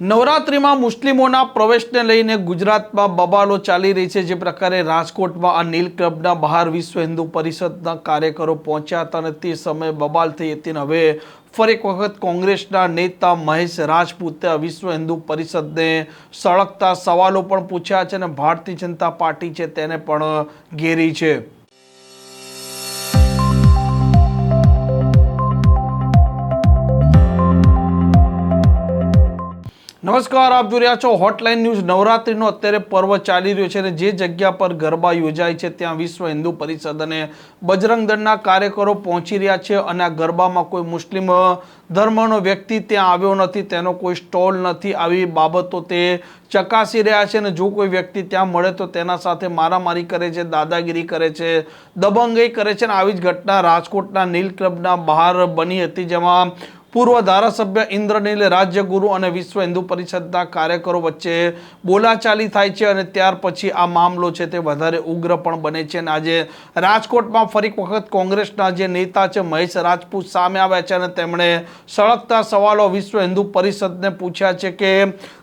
નવરાત્રિમાં મુસ્લિમોના પ્રવેશને લઈને ગુજરાતમાં બબાલો ચાલી રહી છે. જે પ્રકારે રાજકોટમાં આ નીલ ક્લબના બહાર વિશ્વ હિન્દુ પરિષદના કાર્યકરો પહોંચ્યા હતા અને તે સમયે બબાલ થઈ હતી અને હવે ફરી એક વખત કોંગ્રેસના નેતા મહેશ રાજપૂતે વિશ્વ હિન્દુ પરિષદને સળગતા સવાલો પણ પૂછ્યા છે અને ભારતીય જનતા પાર્ટી છે તેને પણ ઘેરી છે. નમસ્કાર, આપ જોઈ રહ્યા છો હોટલાઇન ન્યૂઝ નવરાત્રીનો અત્યારે પર્વ ચાલી રહ્યો છે અને જે જગ્યા પર ગરબા યોજાય છે, ત્યાં વિશ્વ હિન્દુ પરિષદ અને બજરંગ દળના કાર્યકરો પહોંચી રહ્યા છે અને આ ગરબામાં કોઈ મુસ્લિમ ધર્મનો વ્યક્તિ ત્યાં આવ્યો નથી, તેનો કોઈ સ્ટોલ નથી, આવી બાબતો તે ચકાસી રહ્યા છે અને જો કોઈ વ્યક્તિ ત્યાં મળે તો તેના સાથે મારામારી કરે છે, દાદાગીરી કરે છે, દબંગઈ કરે છે અને આવી જ ઘટના રાજકોટના નીલ ક્લબના બહાર બની હતી, જેમાં પૂર્વ ધારાસભ્ય ઇન્દ્રનીલ રાજ્યગુરુ અને વિશ્વ હિન્દુ પરિષદના કાર્યકરો વચ્ચે બોલાચાલી થાય છે અને ત્યાર પછી આ મામલો છે તે વધારે ઉગ્ર પણ બને છે. અને આજે રાજકોટમાં ફરી વખત કોંગ્રેસના જે નેતા છે મહેશ રાજપૂત સામે આવ્યા છે અને તેમણે સળગતા સવાલો વિશ્વ હિન્દુ પરિષદને પૂછ્યા છે કે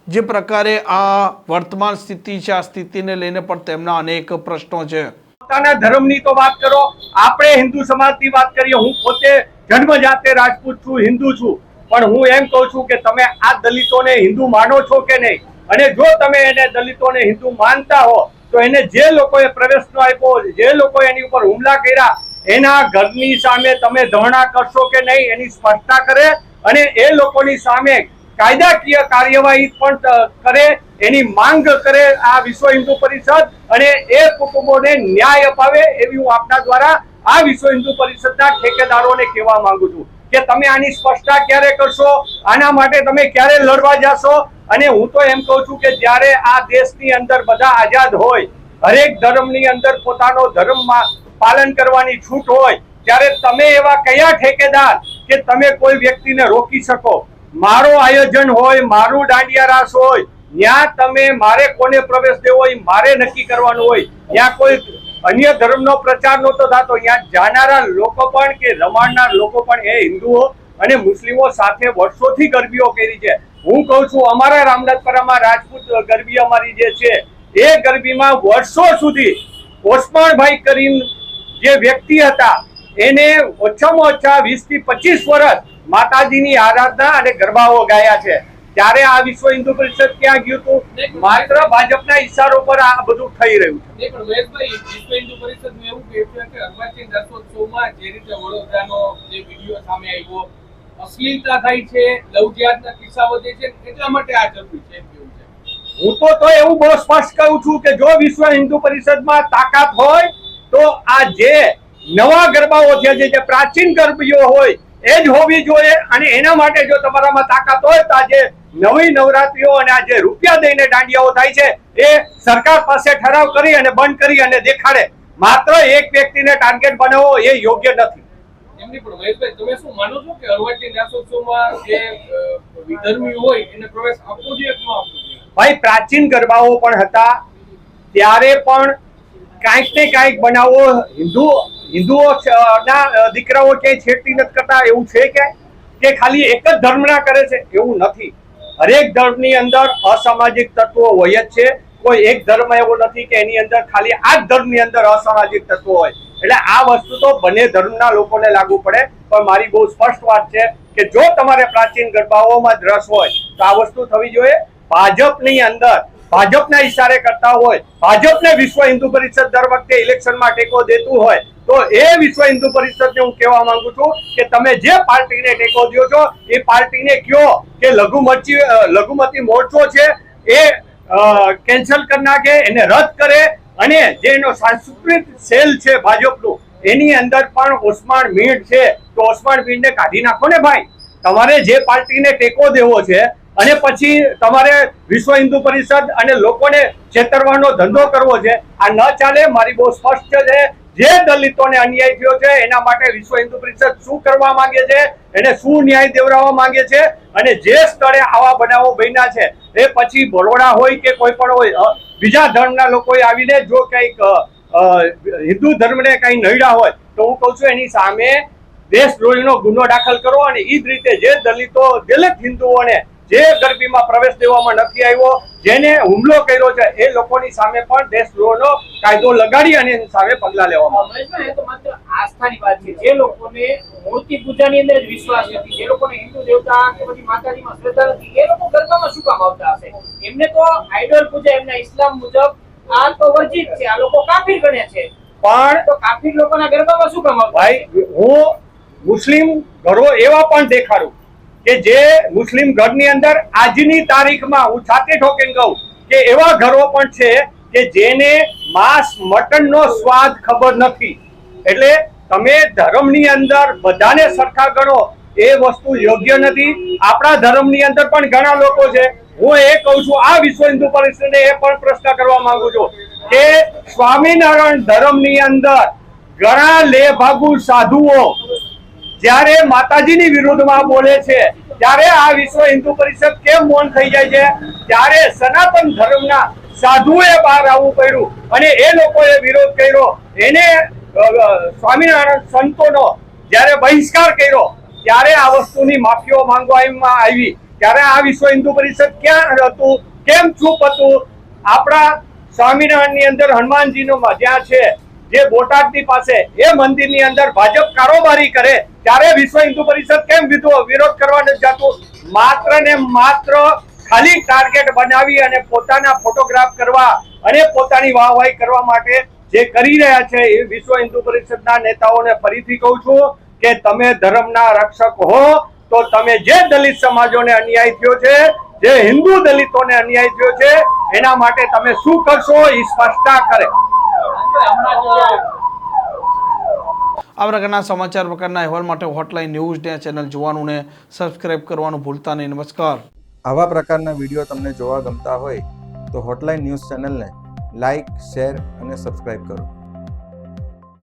જે પ્રકારે આ વર્તમાન સ્થિતિ છે, આ સ્થિતિને લઈને પણ તેમના અનેક પ્રશ્નો છે. પોતાના ધર્મની તો વાત કરો. આપણે હિન્દુ સમાજની વાત કરીએ. હું પોતે જન્મ જાતે રાજપૂત છું, હિન્દુ છું. પણ હું એમ કહું છું કે તમે આ દલિતોને હિન્દુ માનો છો કે નહીં? અને જો તમે એને દલિતોને હિન્દુ માનતા હો, તો એને જે લોકોએ પ્રવેશ આપ્યો, જે લોકો એની ઉપર હુમલા કર્યા, એના ઘરની સામે તમે ધરણા કરશો કે નહીં એની સ્પષ્ટતા કરે અને એ લોકોની સામે કાયદાકીય કાર્યવાહી પણ કરે, એની માંગ કરે આ વિશ્વ હિન્દુ પરિષદ અને એ કુટુંબોને ન્યાય અપાવે એવી હું આપના દ્વારા આ વિશ્વ હિન્દુ પરિષદના ઠેકેદારોને કહેવા માંગુ છું કે તમે આની સ્પષ્ટતા ક્યારે કરશો? આના માટે તમે ક્યારે લડવા જાશો? અને હું તો એમ કહું છું કે જ્યારે આ દેશની અંદર બધા આઝાદ હોય, હરેક ધર્મની અંદર પોતાનો ધર્મમાં પાલન કરવાની છૂટ હોય, ત્યારે તમે એવા કયા ઠેકેદાર કે તમે કોઈ વ્યક્તિને રોકી શકો? મારો આયોજન હોય, મારું દાંડિયા રાસ હોય ત્યાં તમે, મારે કોને પ્રવેશ દેવો હોય, મારે નક્કી કરવાનું હોય. ત્યાં કોઈ અન્ય ધર્મનો પ્રચાર નહોતો થતો. ત્યાં જાનારા લોકો પણ કે રમાડનાર લોકો પણ એ હિન્દુઓ અને મુસ્લિમો સાથે વર્ષોથી ગરબીઓ કરી છે. હું કહું છું, અમારા રામનાથપરામાં રાજપૂત ગરબી અમારી જે છે, એ ગરબીમાં વર્ષો સુધી ઓસમાણભાઈ કરીને જે વ્યક્તિ હતા, એને ઓછામાં ઓછા વીસથી પચીસ વર્ષ માતાજીની આરાધના અને ગરબાઓ ગાયા છે. ત્યારે આ વિશ્વ હિન્દુ પરિષદ ક્યાં ગયું હતું? માત્ર ભાજપના ઈશારો પર આ બધું થઈ રહ્યું છે. પણ મહેશભાઈ વિશ્વ હિન્દુ પરિષદનું એવું કહેવું કે અર્વાચીન રથોત્સવમાં જે રીતે વડોદરાનો જે વીડિયો સામે આવ્યો અશ્લીલતા થાય છે લવજિયાતના કિસ્સા વધે છે એટલા માટે આ જરૂરી છે હું તો તો એવું બહુ સ્પષ્ટ કહું છું કે જો વિશ્વ હિન્દુ પરિષદમાં તાકાત હોય તો આ જે નવા ગરબાઓ છે જે જે પ્રાચીન ગરબીઓ હોય એ જ હોવી જોઈએ અને એના માટે જો તમારામાં તાકાત હોય તો આજે નવી નવરાત્રીઓ અને આ જે રૂપિયા દઈને દાંડિયાઓ થાય છે એ સરકાર પાસે ઠરાવ કરી અને બંધ કરી અને દેખાડે. માત્ર એક વ્યક્તિને ટાર્ગેટ બનાવવો એ યોગ્ય નથી. એમની પણ મહેશભાઈ તમે શું માનો છો કે અર્વાચીન રથોત્સવમાં જે વિધર્મી હોય એને પ્રવેશ આપવો જોઈએ કે ન આપવો જોઈએ? ભાઈ પ્રાચીન ગરબાઓ પણ હતા. ત્યારે પણ કાંઈક ને કાંઈક બનાવો હિન્દુ હિન્દુઓ ના દીકરાઓ ક્યાંય છેડતી નથી કરતા એવું છે કે કે ખાલી એક જ ધર્મના કરે છે? એવું નથી. હરેક ધર્મની અંદર અસામાજિક તત્વો હોય જ છે. કોઈ એક ધર્મ એવો નથી કે એની અંદર ખાલી આ ધર્મની અંદર અસામાજિક તત્વો હોય. એટલે આ વસ્તુ તો બંને ધર્મના લોકોને લાગુ પડે. પણ મારી બહુ સ્પષ્ટ વાત છે કે જો તમારે પ્રાચીન ગરબાઓમાં જ રસ હોય, તો આ વસ્તુ થવી જોઈએ. ભાજપની અંદર, ભાજપના ઈશારે કરતા હોય, ભાજપને વિશ્વ હિન્દુ પરિષદ દર વખતે ઇલેક્શનમાં ટેકો દેતું હોય તો એ વિશ્વ હિન્દુ પરિષદને હું કહેવા માંગુ છું કે તમે જે પાર્ટીને ટેકો દો છો, એ પાર્ટીને કયો કે લઘુમતી લઘુમતી મોરચો છે એ કેન્સલ કરી નાખે, એને રદ કરે અને જે એનો સાંસ્કૃતિક સેલ છે ભાજપનું, એની અંદર પણ ઓસમાણ મીણ છે. તો ઓસમાણ મીણને કાઢી નાખો ને ભાઈ. તમારે જે પાર્ટીને ટેકો દેવો છે અને પછી તમારે વિશ્વ હિન્દુ પરિષદ અને લોકોને છેતરવાનો ધંધો કરવો છે, આ ન ચાલે, મારી બહુ સ્પષ્ટ છે. જે દલિતોને અન્યાય થયો છે, એના માટે વિશ્વ હિન્દુ પરિષદ શું કરવા માંગે છે, એને શું ન્યાય દેવડાવવા માંગે છે, અને જે સ્થળે આવા બનાવો બન્યા છે, એ પછી બરોડા હોય કે કોઈ પણ હોય બીજા ધર્મના લોકોએ આવીને જો કંઈક હિન્દુ ધર્મને કંઈ નડ્યા હોય, તો હું કહું છું એની સામે દેશદ્રોહીનો ગુનો દાખલ કરો, અને એ જ રીતે જે દલિતો, દલિત હિન્દુઓને જે ગરબીમાં પ્રવેશ દેવામાં નથી આવ્યો જેને હુમલો કર્યો છે એ લોકોની સામે પણ દેશદ્રોહનો કાયદો લગાડી અને એની સામે પગલા લેવામાં આવશે. તો માત્ર આસ્થાની વાત છે. જે લોકોને મૂર્તિ પૂજાની અંદર જ વિશ્વાસ નથી જે લોકોને હિન્દુ દેવતા કે પછી માતાજીમાં શ્રદ્ધા નથી એ લોકો ગરબામાં શું કામ આવતા હશે? એમને તો આઈડોલ પૂજા એમના ઇસ્લામ મુજબ આ તો વર્જિત છે આ લોકો કાફીર ગણે છે. પણ તો કાફીર લોકોના ગરબામાં શું કામ ભાઈ હું મુસ્લિમ ઘરો એવા પણ દેખાડું. કે જે મુસ્લિમ ઘરની અંદર આજની તારીખમાં હું છાતી ઠોકીને કહું કે એવા ઘરો પણ છે કે જેને માંસ મટનનો સ્વાદ ખબર નથી. એટલે તમે ધર્મની અંદર બધાને સરખા ગણો, એ વસ્તુ યોગ્ય નથી. આપણા ધર્મની અંદર પણ ઘણા લોકો છે. હું એ કહું છું, આ વિશ્વ હિન્દુ પરિષદને એ પણ પ્રશ્ન કરવા માંગુ છું કે સ્વામિનારાયણ ધર્મની અંદર ઘણા લેભાગુ સાધુઓ જ્યારે માતાજીની વિરુદ્ધમાં બોલે છે, ત્યારે આ વિશ્વ હિન્દુ પરિષદ કેમ મૌન થઈ જાય છે? ત્યારે સનાતન ધર્મના સાધુએ બહાર આવવું પડ્યું અને એ લોકોએ વિરોધ કર્યો. એને સ્વામિનારાયણ સંતોનો જ્યારે બહિષ્કાર કર્યો, ત્યારે આ વસ્તુની માફીઓ માંગવામાં આવી. ત્યારે આ વિશ્વ હિન્દુ પરિષદ ક્યાં હતું? કેમ ચૂપ હતું? આપણા સ્વામિનારાયણની અંદર હનુમાનજીનો જ્યાં છે, જે બોટાદની પાસે, એ મંદિરની અંદર ભાજપ કારોબારી કરે ત્યારે વિશ્વ હિન્દુ પરિષદ કેમ વિરોધ કરવા નથી જતું? માત્ર ને માત્ર ખાલી ટાર્ગેટ બનાવી અને પોતાના ફોટોગ્રાફ કરવા અને પોતાની વાહવાહી કરવા માટે જે કરી રહ્યા છે એ વિશ્વ હિન્દુ પરિષદના નેતાઓને ફરીથી કહું છું કે તમે ધર્મના રક્ષક હો, તો તમે જે દલિત સમાજોને અન્યાય થયો છે, જે હિન્દુ દલિતોને અન્યાય થયો છે, એના માટે તમે શું કરશો? એ સ્પષ્ટતા કરે. આ પ્રકારના સમાચાર પ્રકારના અહેવાલ માટે હોટલાઇન ન્યૂઝ ડે ચેનલ જોવાનું ને સબસ્ક્રાઇબ કરવાનું ભૂલતા નહીં. નમસ્કાર. આવા પ્રકારના વીડિયો તમને જોવા ગમતા હોય તો હોટલાઇન ન્યૂઝ ચેનલને લાઇક શેર અને સબસ્ક્રાઇબ કરો.